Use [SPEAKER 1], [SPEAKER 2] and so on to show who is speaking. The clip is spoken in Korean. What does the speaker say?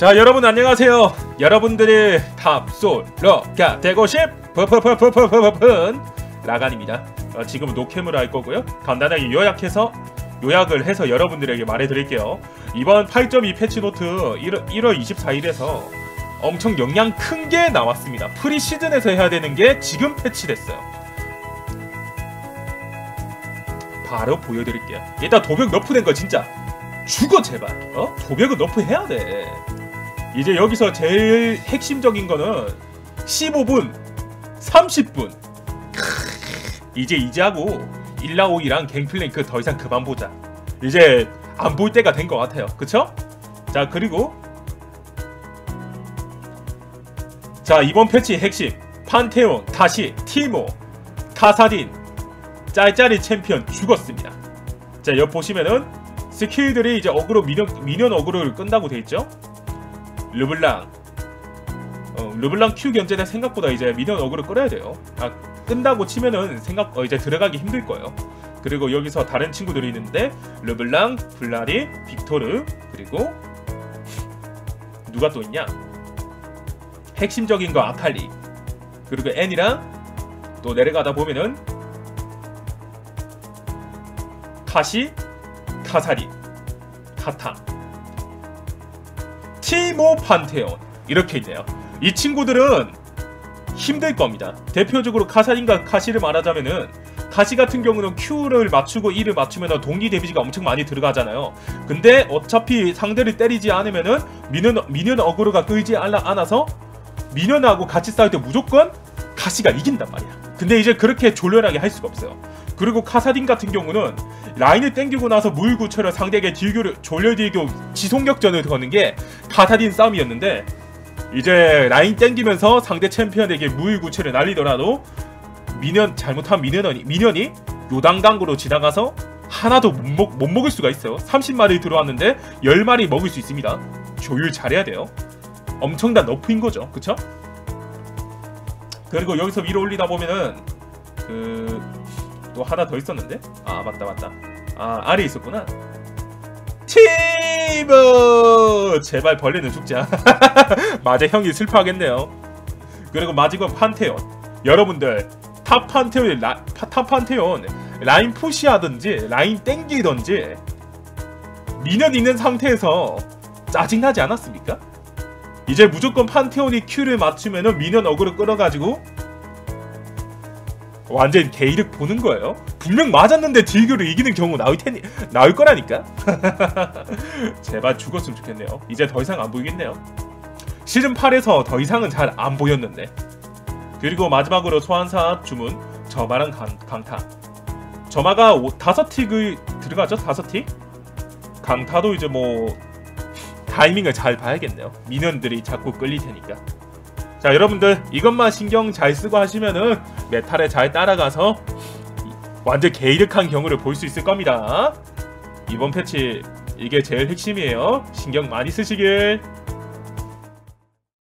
[SPEAKER 1] 자 여러분 안녕하세요. 여러분들의 탑솔러가 되고 싶 푸푸푸푸푸푸푸 라간입니다. 어, 지금 노캠을 할 거고요. 간단하게 요약해서 요약을 해서 여러분들에게 말해드릴게요. 이번 8.2 패치노트 1월, 1월 24일에서 엄청 영향 큰 게 나왔습니다. 프리시즌에서 해야 되는 게 지금 패치됐어요. 바로 보여드릴게요. 일단 도벽 너프된 거 진짜 죽어 제발. 어? 도벽은 너프 해야 돼 이제 여기서 제일 핵심적인 거는 15분 30분. 이제 이제하고 일라오이랑 갱플랭크 더 이상 그만 보자. 이제 안 볼 때가 된 것 같아요. 그쵸? 자 그리고 자 이번 패치 핵심. 판테온 다시 티모 카사딘 짤짤이 챔피언 죽었습니다. 자 여기 보시면은 스킬들이 이제 어그로 미년, 미년 어그로를 끈다고 돼있죠 르블랑. 어, 르블랑 Q 견제는 생각보다 이제 미니언 어그로 끌어야 돼요. 아 끈다고 치면은 생각 어, 이제 들어가기 힘들 거예요. 그리고 여기서 다른 친구들이 있는데 르블랑, 블라리, 빅토르 그리고 누가 또 있냐? 핵심적인 거 아칼리. 그리고 앤이랑 또 내려가다 보면은 카시, 카사리, 카타 티모 판테온 이렇게 있네요. 이 친구들은 힘들 겁니다. 대표적으로 카사린과 카시를 말하자면은 카시 같은 경우는 Q를 맞추고 E를 맞추면 동기 데미지가 엄청 많이 들어가잖아요. 근데 어차피 상대를 때리지 않으면은 미년, 미년 어그로가 끌지 않아서 미년하고 같이 싸울 때 무조건 카시가 이긴단 말이야. 근데 이제 그렇게 졸렬하게 할 수가 없어요. 그리고 카사딘 같은 경우는 라인을 땡기고 나서 무일구처럼 상대에게 딜교를 졸렬 딜교 지속력전을 거는 게 카사딘 싸움이었는데 이제 라인 땡기면서 상대 챔피언에게 무일구체를 날리더라도 미년 잘못한 미년이 미년이 요단강으로 지나가서 하나도 못, 먹, 못 먹을 수가 있어요 30마리 들어왔는데 10마리 먹을 수 있습니다 조율 잘해야 돼요 엄청난 너프인 거죠 그쵸? 그리고 여기서 위로 올리다 보면은 그 또 하나 더 있었는데? 아 맞다 맞다. 아 아래 있었구나. 티브! 제발 벌레는 죽자. 맞아 형이 슬퍼하겠네요. 그리고 마지막 판테온. 여러분들 탑 판테온 라, 탑 판테온. 라인 푸시하든지 라인 땡기든지 미년 있는 상태에서 짜증나지 않았습니까? 이제 무조건 판테온이 Q를 맞추면은 미년 어그로 끌어가지고 완전 개이득 보는 거예요. 분명 맞았는데 딜교를 이기는 경우 나올 테니 나올 거라니까. 제발 죽었으면 좋겠네요. 이제 더 이상 안 보이겠네요. 시즌 8에서 더 이상은 잘 안 보였는데. 그리고 마지막으로 소환사 주문 저마랑 강, 강타. 저마가 오, 다섯 틱을 들어가죠? 다섯 틱? 강타도 이제 뭐 타이밍을 잘 봐야겠네요. 미년들이 자꾸 끌릴 테니까. 자 여러분들 이것만 신경 잘 쓰고 하시면은 메탈에 잘 따라가서 완전 개이득한 경우를 볼 수 있을 겁니다 이번 패치 이게 제일 핵심이에요 신경 많이 쓰시길